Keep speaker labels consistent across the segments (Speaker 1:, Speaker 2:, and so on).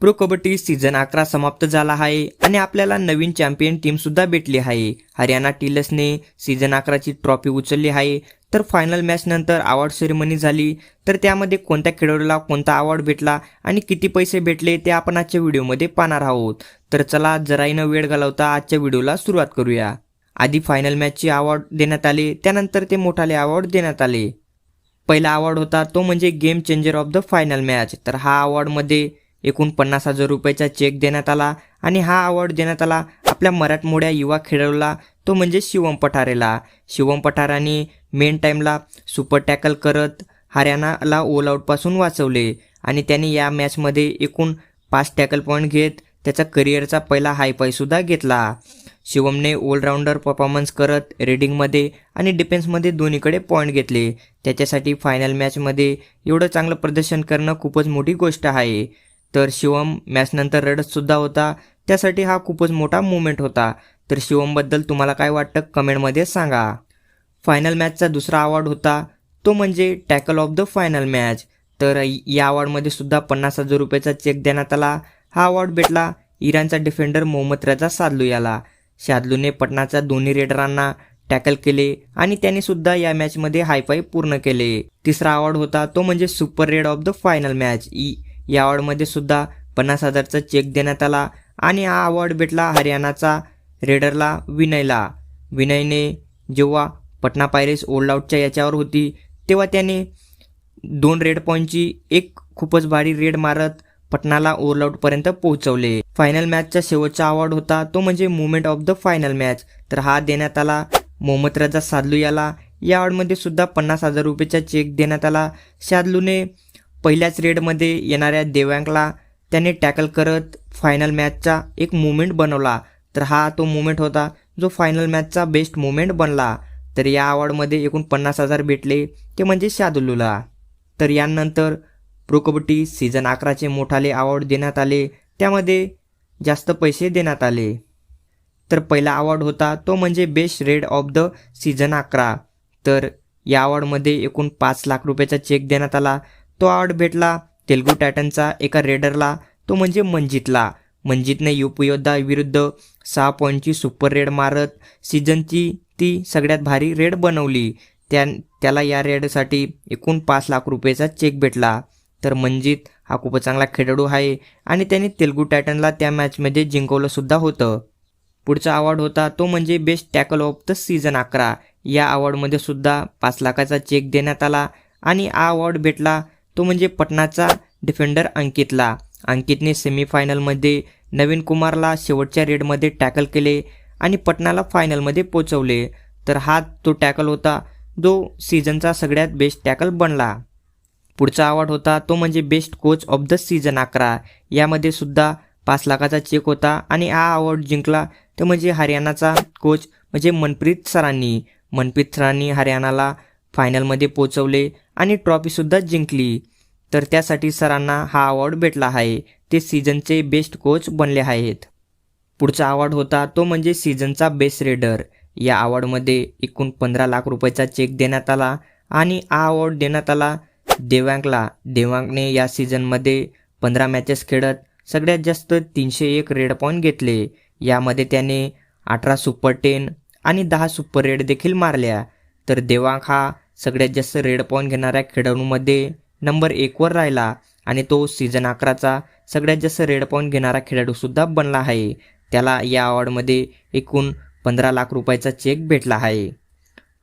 Speaker 1: Pro kabaddi season अकरा समाप्त झाला आहे आणि आपल्याला नवीन चॅम्पियन टीम सुद्धा भेटली आहे. हरियाणा टिलसने सीझन अकराची ट्रॉफी उचलली आहे. तर फायनल मॅच नंतर अवॉर्ड सेरेमनी झाली. तर त्यामध्ये कोणत्या खेळाडूला कोणता अवॉर्ड भेटला आणि किती पैसे भेटले ते आपण आजच्या व्हिडिओमध्ये पाहणार आहोत. तर चला जराईनं वेळ घालवता आजच्या व्हिडिओला सुरुवात करूया. आधी फायनल मॅचचे अवॉर्ड देण्यात आले. त्यानंतर ते मोठाले अवॉर्ड देण्यात आले. पहिला अवॉर्ड होता तो म्हणजे game changer of the final match तर हा अवॉर्डमध्ये एकूण पन्नास हजार रुपयाचा चेक देण्यात आला आणि हा अवॉर्ड देण्यात आला. आपल्या मराठमोड्या युवा खेळाडूला तो म्हणजे शिवम पठारेला. शिवम पठाराने मेन टाईमला सुपर टॅकल करत हरियाणाला ऑल आऊटपासून वाचवले आणि त्याने या मॅचमध्ये एकूण पाच टॅकल पॉईंट घेत त्याचा करिअरचा पहिला हायपायसुद्धा घेतला. शिवमने ऑलराऊंडर परफॉर्मन्स करत रेडिंगमध्ये आणि डिफेन्समध्ये दोन्हीकडे पॉईंट घेतले. त्याच्यासाठी फायनल मॅचमध्ये एवढं चांगलं प्रदर्शन करणं खूपच मोठी गोष्ट आहे. तर शिवम मॅचनंतर रडतसुद्धा होता. त्यासाठी हा खूपच मोठा मुवमेंट होता. तर शिवमबद्दल तुम्हाला काय वाटतं? कमेंटमध्ये सांगा. फायनल मॅचचा दुसरा अवॉर्ड होता. तो म्हणजे tackle of the final match तर या अवॉर्डमध्ये सुद्धा पन्नास हजार रुपयाचा चेक देण्यात आला. हा अवॉर्ड भेटला इराणचा डिफेंडर मोहम्मद रजा सादलू याला. शादलूने पटनाच्या दोन्ही रेडरांना टॅकल केले आणि त्याने सुद्धा या मॅचमध्ये हायफाय पूर्ण केले. तिसरा अवॉर्ड होता. तो म्हणजे super raid of the final match E या अवॉर्डमध्ये सुद्धा पन्नास हजारचा चेक देण्यात आला आणि हा अवॉर्ड भेटला हरियाणाचा रेडरला विनयला. विनयने जेव्हा पटना पायरेस ओल्ड आउटच्या याच्यावर होती तेव्हा त्याने दोन रेड पॉईंटची एक खूपच भारी रेड मारत पटनाला ओव्हर आउटपर्यंत पोहोचवले. फायनल मॅचचा शेवटचा अवॉर्ड होता तो म्हणजे moment of the final match तर हा देण्यात आला मोहम्मद रजा सादलू याला. या अवॉर्डमध्ये सुद्धा पन्नास हजार रुपयेचा चेक देण्यात आला. शादलूने पहिल्याच रेडमध्ये येणाऱ्या देवांकला त्याने टॅकल करत फायनल मॅचचा एक मुमेंट बनवला. तर हा तो मुमेंट होता जो फायनल मॅचचा बेस्ट मुमेंट बनला. तर या अवॉर्डमध्ये एकूण पन्नास हजार भेटले ते म्हणजे शादुलूला. तर यानंतर प्रो कबड्डी सीझन अकराचे मोठाले अवॉर्ड देण्यात आले त्यामध्ये जास्त पैसे देण्यात आले. तर पहिला अवॉर्ड होता तो म्हणजे best raid of the season अकरा. तर या अवॉर्डमध्ये एकूण पाच लाख रुपयाचा चेक देण्यात आला. तो अवॉर्ड भेटला. तेलगू टायटनचा एका रेडरला तो म्हणजे मंजितला. मंजितने योद्धा विरुद्ध सहा पॉईंटची सुपर रेड मारत सीझनची ती सगळ्यात भारी रेड बनवली. त्या त्याला या रेडसाठी एकूण पाच लाख रुपयाचा चेक भेटला. तर मंजित हा खूपच चांगला खेळाडू आहे आणि त्याने तेलगू टायटनला त्या मॅचमध्ये जिंकवलंसुद्धा होतं. पुढचा अवॉर्ड होता तो म्हणजे best tackle of the season अकरा. या अवॉर्डमध्ये सुद्धा पाच लाखाचा चेक देण्यात आला आणि हा अवॉर्ड भेटला तो म्हणजे पटनाचा डिफेंडर अंकितला. अंकितने सेमीफायनलमध्ये नवीन कुमारला शेवटच्या रेडमध्ये टॅकल केले आणि पटनाला फायनलमध्ये पोचवले. तर हा तो टॅकल होता जो सीझनचा सगळ्यात बेस्ट टॅकल बनला. पुढचा अवॉर्ड होता तो म्हणजे best coach of the season अकरा. यामध्ये सुद्धा पाच लाखाचा चेक होता आणि हा अवॉर्ड जिंकला तो म्हणजे हरियाणाचा कोच म्हणजे मनप्रीत सरांनी. मनप्रीत सरांनी हरियाणाला फायनलमध्ये पोचवले आणि ट्रॉफीसुद्धा जिंकली. तर त्यासाठी सरांना हा अवॉर्ड भेटला आहे. ते सीझनचे बेस्ट कोच बनले आहेत. पुढचा अवॉर्ड होता तो म्हणजे सीझनचा बेस्ट रेडर. या अवॉर्डमध्ये एकूण पंधरा लाख रुपयाचा चेक देण्यात आला आणि हा अवॉर्ड देण्यात आला देवांकला देवांकने या सीझनमध्ये पंधरा मॅचेस खेळत सगळ्यात जास्त तीनशे एक रेड पॉईंट घेतले. यामध्ये त्याने अठरा सुपर टेन आणि दहा सुपर रेड देखील मारल्या. तर देवांक हा सगळ्यात जास्त रेड पॉईंट घेणाऱ्या खेळाडूंमध्ये नंबर एकवर राहिला आणि तो सीझन अकराचा सगळ्यात जास्त रेड पॉईंट घेणारा खेळाडूसुद्धा बनला आहे. त्याला या अवॉर्डमध्ये एकूण पंधरा लाख रुपयाचा चेक भेटला आहे.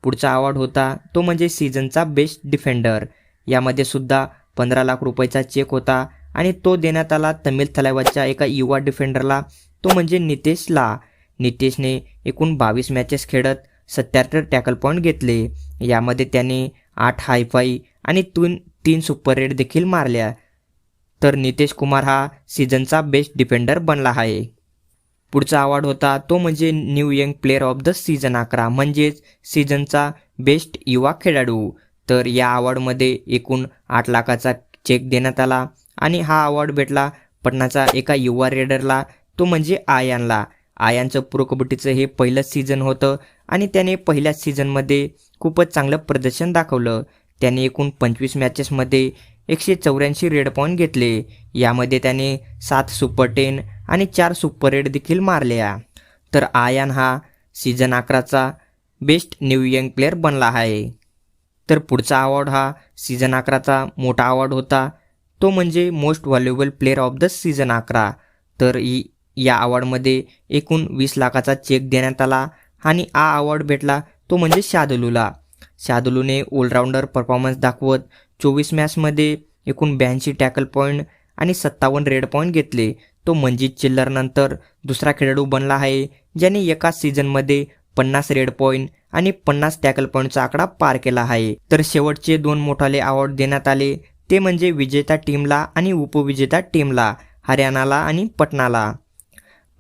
Speaker 1: पुढचा अवॉर्ड होता तो म्हणजे सीझनचा बेस्ट डिफेंडर यामध्ये सुद्धा पंधरा लाख रुपयाचा चेक होता आणि तो देण्यात आला तमिळ थलावाच्या एका युवा डिफेंडरला तो म्हणजे नितेशला. नितेशने एकूण बावीस मॅचेस खेळत सत्याहत्तर टॅकल पॉईंट घेतले. यामध्ये त्याने आठ हायफाई आणि तीन तीन सुपर रेड देखील मारल्या. तर नितेश कुमार हा सीझनचा बेस्ट डिफेंडर बनला आहे. पुढचा अवॉर्ड होता तो म्हणजे new young player of the season अकरा म्हणजेच सीझनचा बेस्ट युवा खेळाडू. तर या अवॉर्डमध्ये एकूण आठ लाखाचा चेक देण्यात आला आणि हा अवॉर्ड भेटला पटनाचा एका युवा रेडरला तो म्हणजे आयानला आयानचं प्रो कबड्डीचं हे पहिलंच सीझन होतं आणि त्याने पहिल्याच सीझनमध्ये खूपच चांगलं प्रदर्शन दाखवलं. त्याने एकूण पंचवीस मॅचेसमध्ये एकशे चौऱ्याऐंशी रेड पॉईंट घेतले. यामध्ये त्याने सात सुपर टेन आणि चार सुपर रेड देखील मारल्या. तर आयान हा सीझन अकराचा बेस्ट न्यू यंग प्लेअर बनला आहे. तर पुढचा अवॉर्ड हा सीझन अकराचा मोठा अवॉर्ड होता. तो म्हणजे most valuable player of the season अकरा. तर ही या अवॉर्डमध्ये एकूण वीस लाखाचा चेक देण्यात आला आणि हा अवॉर्ड भेटला तो म्हणजे शादलूला. शादलूने ऑलराऊंडर परफॉर्मन्स दाखवत चोवीस मॅचमध्ये एकूण ब्याऐंशी टॅकल पॉईंट आणि सत्तावन्न रेड पॉईंट घेतले. तो मंजित चिल्लरनंतर दुसरा खेळाडू बनला आहे ज्याने एकाच सीझनमध्ये पन्नास रेड पॉईंट आणि पन्नास टॅकल पॉईंटचा आकडा पार केला आहे. तर शेवटचे दोन मोठाले अवॉर्ड देण्यात आले ते म्हणजे विजेता टीमला आणि उपविजेता टीमला हरियाणाला आणि पटनाला.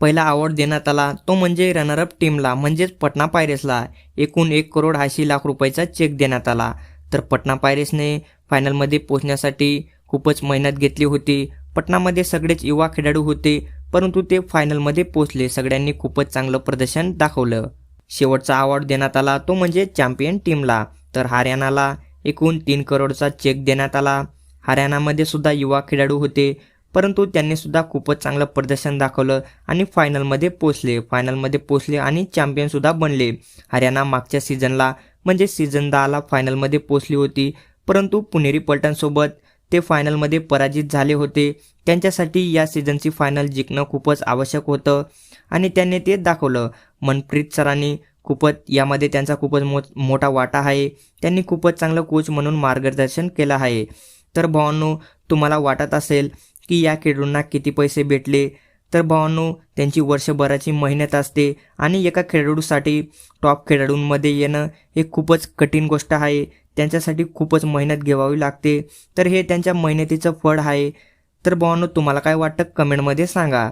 Speaker 1: पहिला अवॉर्ड देण्यात आला. तो म्हणजे रनरअप टीमला म्हणजेच पटना पायरेसला एकूण एक करोड ऐंशी लाख रुपयाचा चेक देण्यात आला. तर पटना पायरेसने फायनलमध्ये पोहोचण्यासाठी खूपच मेहनत घेतली होती. पटनामध्ये सगळेच युवा खेळाडू होते परंतु ते फायनलमध्ये पोहोचले. सगळ्यांनी खूपच चांगलं प्रदर्शन दाखवलं. शेवटचा अवॉर्ड देण्यात आला तो म्हणजे चॅम्पियन टीमला तर हरियाणाला एकूण तीन करोडचा चेक देण्यात आला. हरियाणामध्ये सुद्धा युवा खेळाडू होते. परंतु त्यांनी सुद्धा खूपच चांगलं प्रदर्शन दाखवलं आणि फायनलमध्ये पोचले फायनलमध्ये पोचले आणि चॅम्पियनसुद्धा बनले. हरियाणा मागच्या सीझनला म्हणजे सीझन दहाला फायनलमध्ये पोचली होती. परंतु पुणेरी पलटणसोबत ते फायनलमध्ये पराजित झाले होते. त्यांच्यासाठी या सीझनची फायनल जिंकणं खूपच आवश्यक होतं आणि त्यांनी ते दाखवलं. मनप्रीत सरांनी खूपच यामध्ये त्यांचा खूपच मो मोठा वाटा आहे. त्यांनी खूपच चांगलं कोच म्हणून मार्गदर्शन केलं आहे. तर भावांनो तुम्हाला वाटत असेल की या खेळाडूंना किती पैसे भेटले? तर भावांनो त्यांची वर्षभराची मेहनत असते आणि एका खेळाडूसाठी टॉप खेळाडूंमध्ये येणं हे खूपच कठीण गोष्ट आहे. त्यांच्यासाठी खूपच मेहनत घेवावी लागते. तर हे त्यांच्या मेहनतीचं फळ आहे. तर भावांनो तुम्हाला काय वाटतं? कमेंटमध्ये सांगा.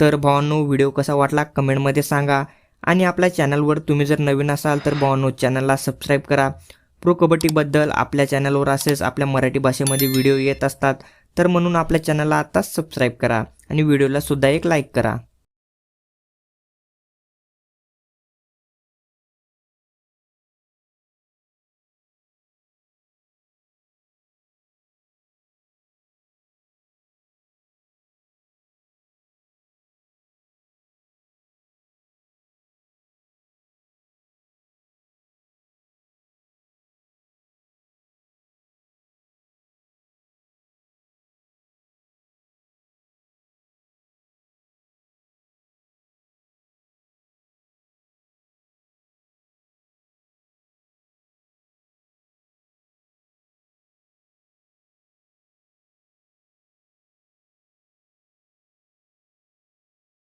Speaker 1: तर भावांनो व्हिडिओ कसा वाटला? कमेंटमध्ये सांगा. आणि आपल्या चॅनलवर तुम्ही जर नवीन असाल तर भावांनो चॅनलला सबस्क्राईब करा. प्रो कबड्डीबद्दल आपल्या चॅनलवर असेच आपल्या मराठी भाषेमध्ये व्हिडिओ येत असतात. तर म्हणून आपल्या चॅनलला आत्ताच सबस्क्राईब करा आणि व्हिडिओला सुद्धा एक लाईक करा.